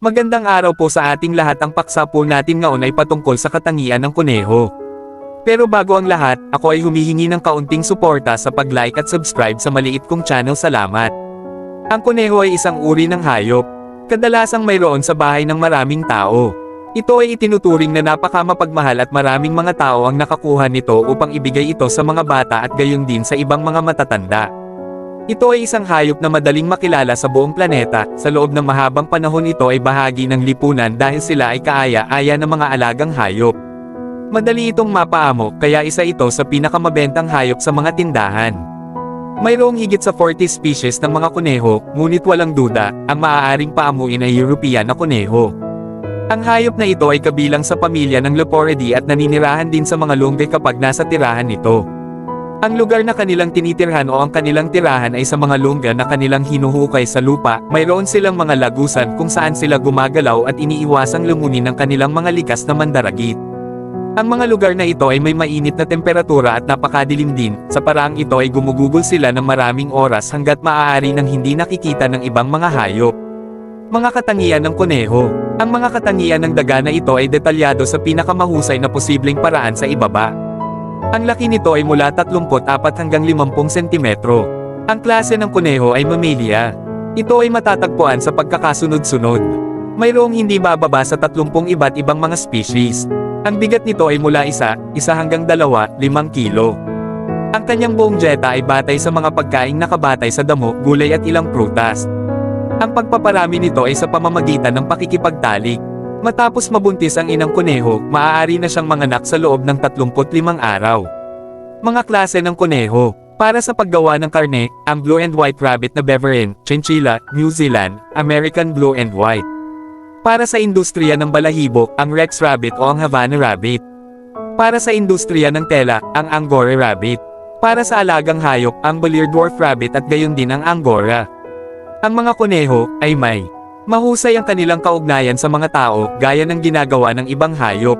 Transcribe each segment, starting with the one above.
Magandang araw po sa ating lahat ang paksa po natin ngayon ay patungkol sa katangian ng kuneho. Pero bago ang lahat, ako ay humihingi ng kaunting suporta sa pag-like at subscribe sa maliit kong channel salamat. Ang kuneho ay isang uri ng hayop. Kadalasang mayroon sa bahay ng maraming tao. Ito ay itinuturing na napakamapagmahal at maraming mga tao ang nakakuha nito upang ibigay ito sa mga bata at gayon din sa ibang mga matatanda. Ito ay isang hayop na madaling makilala sa buong planeta, sa loob ng mahabang panahon ito ay bahagi ng lipunan dahil sila ay kaaya-aya ng mga alagang hayop. Madali itong mapaamo, kaya isa ito sa pinakamabentang hayop sa mga tindahan. Mayroong higit sa 40 species ng mga kuneho, ngunit walang duda, ang maaaring paamuin ay European na kuneho. Ang hayop na ito ay kabilang sa pamilya ng Leporidae at naninirahan din sa mga lungge kapag nasa tirahan nito. Ang lugar na kanilang tinitirhan o ang kanilang tirahan ay sa mga lungga na kanilang hinuhukay sa lupa, mayroon silang mga lagusan kung saan sila gumagalaw at iniiwasang lumunin ng kanilang mga likas na mandaragit. Ang mga lugar na ito ay may mainit na temperatura at napakadilim din, sa paraang ito ay gumugugol sila ng maraming oras hanggat maaari nang hindi nakikita ng ibang mga hayop. Mga katangian ng kuneho. Ang mga katangian ng daga na ito ay detalyado sa pinakamahusay na posibleng paraan sa ibaba. Ang laki nito ay mula 34 hanggang 50 sentimetro. Ang klase ng kuneho ay mammalia. Ito ay matatagpuan sa pagkakasunod-sunod. Mayroong hindi bababa sa 30 iba't ibang mga species. Ang bigat nito ay mula isa, isa hanggang dalawa, limang kilo. Ang kanyang buong dieta ay batay sa mga pagkaing nakabatay sa damo, gulay at ilang prutas. Ang pagpaparami nito ay sa pamamagitan ng pakikipagtalik. Matapos mabuntis ang inang kuneho, maaari na siyang manganak sa loob ng 35 araw. Mga klase ng kuneho. Para sa paggawa ng karne, ang blue and white rabbit na Beveren, Chinchilla, New Zealand, American blue and white. Para sa industriya ng balahibo, ang Rex rabbit o ang Havana rabbit. Para sa industriya ng tela, ang Angora rabbit. Para sa alagang hayop, ang Balir dwarf rabbit at gayon din ang Angora. Ang mga kuneho ay may mahusay ang kanilang kaugnayan sa mga tao gaya ng ginagawa ng ibang hayop.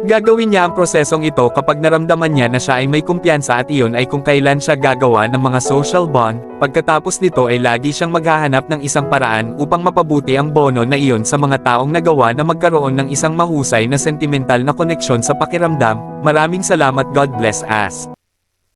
Gagawin niya ang prosesong ito kapag naramdaman niya na siya ay may kumpiyansa at iyon ay kung kailan siya gagawa ng mga social bond, pagkatapos nito ay lagi siyang maghahanap ng isang paraan upang mapabuti ang bono na iyon sa mga taong nagawa na magkaroon ng isang mahusay na sentimental na koneksyon sa pakiramdam. Maraming salamat God bless us.